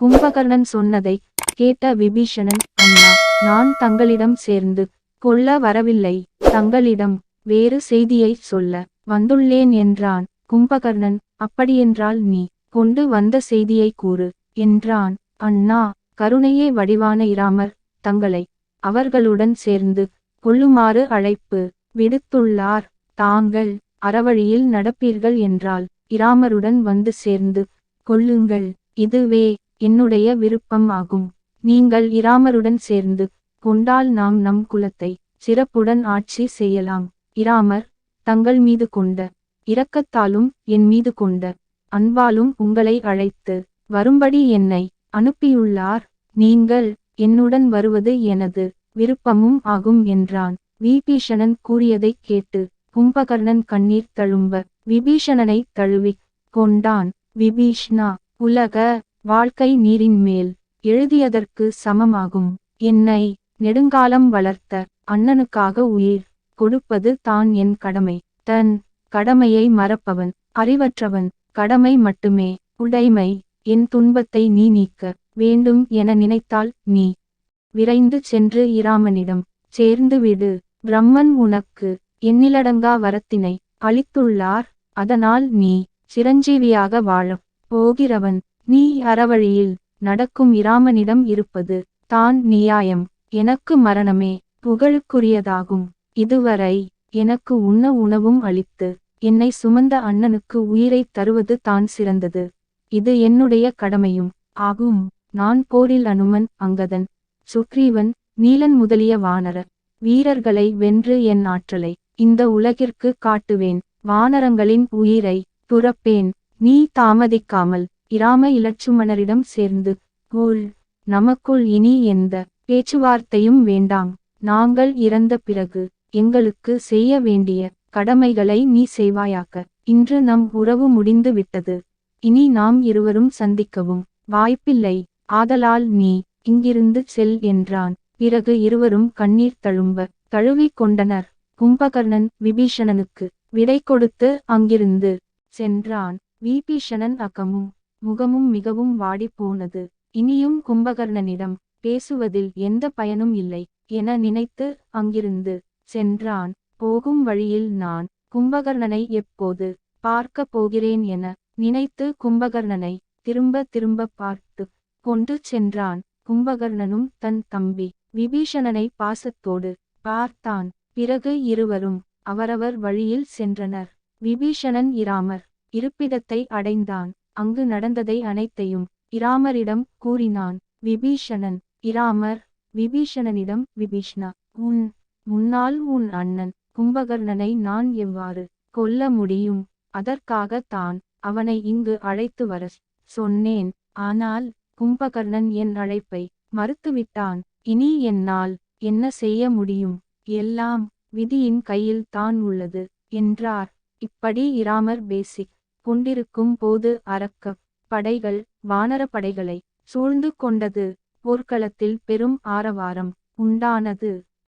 கும்பகர்ணன் சொன்னதை கேட்ட விபீஷணன் அண்ணா நான் தங்களிடம் சேர்ந்து கொல்ல வரவில்லை. தங்களிடம் வேறு செய்தியை சொல்ல வந்துள்ளேன் என்றான் கும்பகர்ணன். அப்படியென்றால் நீ கொண்டு வந்த செய்தியை கூறு என்றான். அண்ணா கருணையே வடிவான இராமர் தங்களை அவர்களுடன் சேர்ந்து கொள்ளுமாறு அழைப்பு விடுத்துள்ளார். தாங்கள் அறவழியில் நடப்பீர்கள் என்றால் இராமருடன் வந்து சேர்ந்து கொள்ளுங்கள். இதுவே என்னுடைய விருப்பம் ஆகும். நீங்கள் இராமருடன் சேர்ந்து கொண்டால் நாம் நம் குலத்தை சிறப்புடன் ஆட்சி செய்யலாம். இராமர் தங்கள் மீது கொண்ட இரக்கத்தாலும் என் மீது கொண்ட அன்பாலும் உங்களை அழைத்து வரும்படி என்னை அனுப்பியுள்ளார். நீங்கள் என்னுடன் வருவது எனது விருப்பமும் ஆகும் என்றான். விபீஷணன் கூறியதைக் கேட்டு கும்பகர்ணன் கண்ணீர் தழும்ப விபீஷணனை தழுவிக் கொண்டான். விபீஷ்ணா உலக வாழ்க்கை நீரின் மேல் எழுதியதற்கு சமமாகும். என்னை நெடுங்காலம் வளர்த்த அண்ணனுக்காக உயிர் கொடுப்பது தான் என் கடமை. தன் கடமையை மறப்பவன் அறிவற்றவன் கடமை மட்டுமே. உடைமை என் துன்பத்தை நீ நீக்க வேண்டும் என நினைத்தால் நீ விரைந்து சென்று இராமனிடம் சேர்ந்து விடு. பிரம்மன் உனக்கு எண்ணிலடங்கா வரத்தினை அளித்துள்ளார். அதனால் நீ சிரஞ்சீவியாக வாழப் போகிறவன். நீ அறவழியில் நடக்கும் இராமனிடம் இருப்பது தான் நியாயம். எனக்கு மரணமே புகழுக்குரியதாகும். இதுவரை எனக்கு உண்ண உணவும் அளித்து என்னை சுமந்த அண்ணனுக்கு உயிரை தருவது தான் சிறந்தது. இது என்னுடைய கடமையும். ஆகும். நான் போரில் அனுமன் அங்கதன் சுக்ரீவன் நீலன் முதலிய வானர வீரர்களை வென்று என் ஆற்றலை இந்த உலகிற்கு காட்டுவேன். வானரங்களின் உயிரை துறப்பேன். நீ தாமதிக்காமல் இராம இலட்சுமணரிடம் சேர்ந்து கூழ் நமக்குள் இனி எந்த பேச்சுவார்த்தையும் வேண்டாம். நாங்கள் இறந்த பிறகு எங்களுக்கு செய்ய வேண்டிய கடமைகளை நீ செய்வாயாக்க இன்று நம் உறவு முடிந்து விட்டது. இனி நாம் இருவரும் சந்திக்கவும். வாய்ப்பில்லை. ஆதலால் நீ இங்கிருந்து செல் என்றான். பிறகு இருவரும் கண்ணீர் தழும்ப தழுவிக் கொண்டனர். கும்பகர்ணன் விபீஷணனுக்கு விடை கொடுத்து அங்கிருந்து சென்றான். விபீஷணன் அகமும் முகமும் மிகவும் வாடிப் போனது. இனியும் கும்பகர்ணனிடம் பேசுவதில் எந்த பயனும் இல்லை என நினைத்து அங்கிருந்து சென்றான். போகும் வழியில் நான் கும்பகர்ணனை எப்போது பார்க்கப் போகிறேன் என நினைத்து கும்பகர்ணனை திரும்ப திரும்ப பார்த்து கொண்டு சென்றான். கும்பகர்ணனும் தன் தம்பி விபீஷணனை பாசத்தோடு பார்த்தான். பிறகு இருவரும் அவரவர் வழியில் சென்றனர். விபீஷணன் இராமர் இருப்பிடத்தை அடைந்தான். அங்கு நடந்ததை அனைத்தையும் இராமரிடம் கூறினான். விபீஷணன் இராமர் விபீஷணனிடம் விபீஷ்ணா உன் முன்னால் உன் அண்ணன் கும்பகர்ணனை நான் எவ்வாறு கொல்ல முடியும்? அதற்காக தான் அவனை இங்கு அழைத்து வர சொன்னேன். ஆனால் கும்பகர்ணன் என் அழைப்பை மறுத்துவிட்டான். இனி என்னால் என்ன செய்ய முடியும்? எல்லாம் விதியின் கையில் தான் உள்ளது என்றார். இப்படி இராமர் பேசிக் கொண்டிருக்கும் போது அரக்கப் படைகள் வானரப்படைகளை சூழ்ந்து கொண்டது. போர்க்களத்தில் பெரும் ஆரவாரம் உண்டானது.